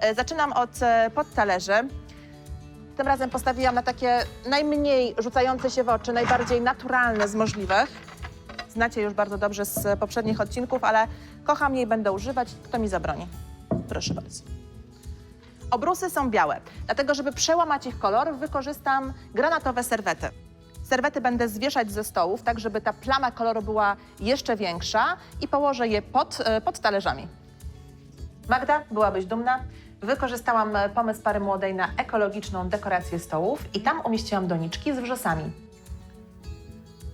E, Zaczynam od e, podtalerzy. Tym razem postawiłam na takie najmniej rzucające się w oczy, najbardziej naturalne z możliwych. Znacie już bardzo dobrze z poprzednich odcinków, ale kocham jej, będę używać. Kto mi zabroni? Proszę bardzo. Obrusy są białe, dlatego żeby przełamać ich kolor, wykorzystam granatowe serwety. Serwety będę zwieszać ze stołów, tak żeby ta plama koloru była jeszcze większa i położę je pod, e, pod talerzami. Magda, byłabyś dumna. Wykorzystałam e, pomysł pary młodej na ekologiczną dekorację stołów i tam umieściłam doniczki z wrzosami.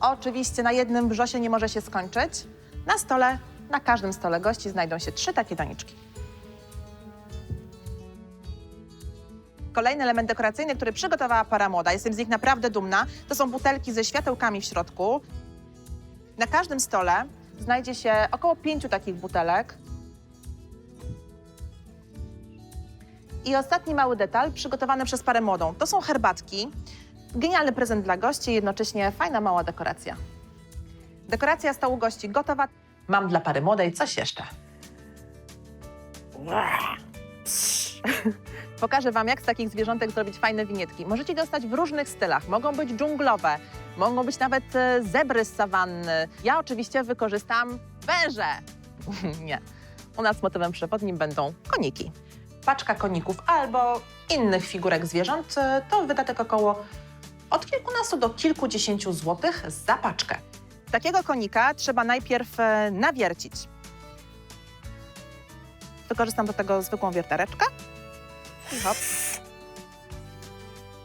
Oczywiście na jednym wrzosie nie może się skończyć. Na stole, na każdym stole gości znajdą się trzy takie doniczki. Kolejny element dekoracyjny, który przygotowała para młoda, jestem z nich naprawdę dumna, to są butelki ze światełkami w środku. Na każdym stole znajdzie się około pięciu takich butelek. I ostatni mały detal przygotowany przez parę młodą. To są herbatki. Genialny prezent dla gości jednocześnie fajna mała dekoracja. Dekoracja stołu gości gotowa. Mam dla pary młodej coś jeszcze. Pokażę Wam, jak z takich zwierzątek zrobić fajne winietki. Możecie dostać w różnych stylach. Mogą być dżunglowe, mogą być nawet e, zebry z sawanny. Ja oczywiście wykorzystam węże. Nie. U nas motywem przewodnim będą koniki. Paczka koników albo innych figurek zwierząt to wydatek około od kilkunastu do kilkudziesięciu złotych za paczkę. Takiego konika trzeba najpierw e, nawiercić. Wykorzystam do tego zwykłą wiertareczkę. I hop.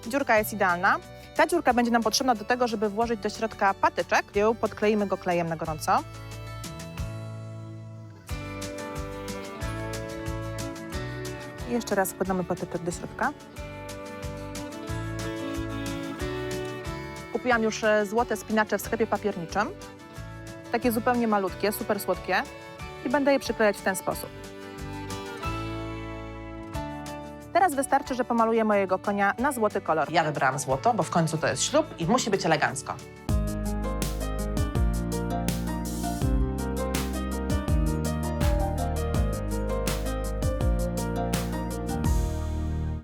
Dziurka jest idealna. Ta dziurka będzie nam potrzebna do tego, żeby włożyć do środka patyczek. Podkleimy go klejem na gorąco. I jeszcze raz wkładamy patyczek do środka. Kupiłam już e, złote spinacze w sklepie papierniczym. Takie zupełnie malutkie, super słodkie. I będę je przyklejać w ten sposób. Teraz wystarczy, że pomaluję mojego konia na złoty kolor. Ja wybrałam złoto, bo w końcu to jest ślub i musi być elegancko.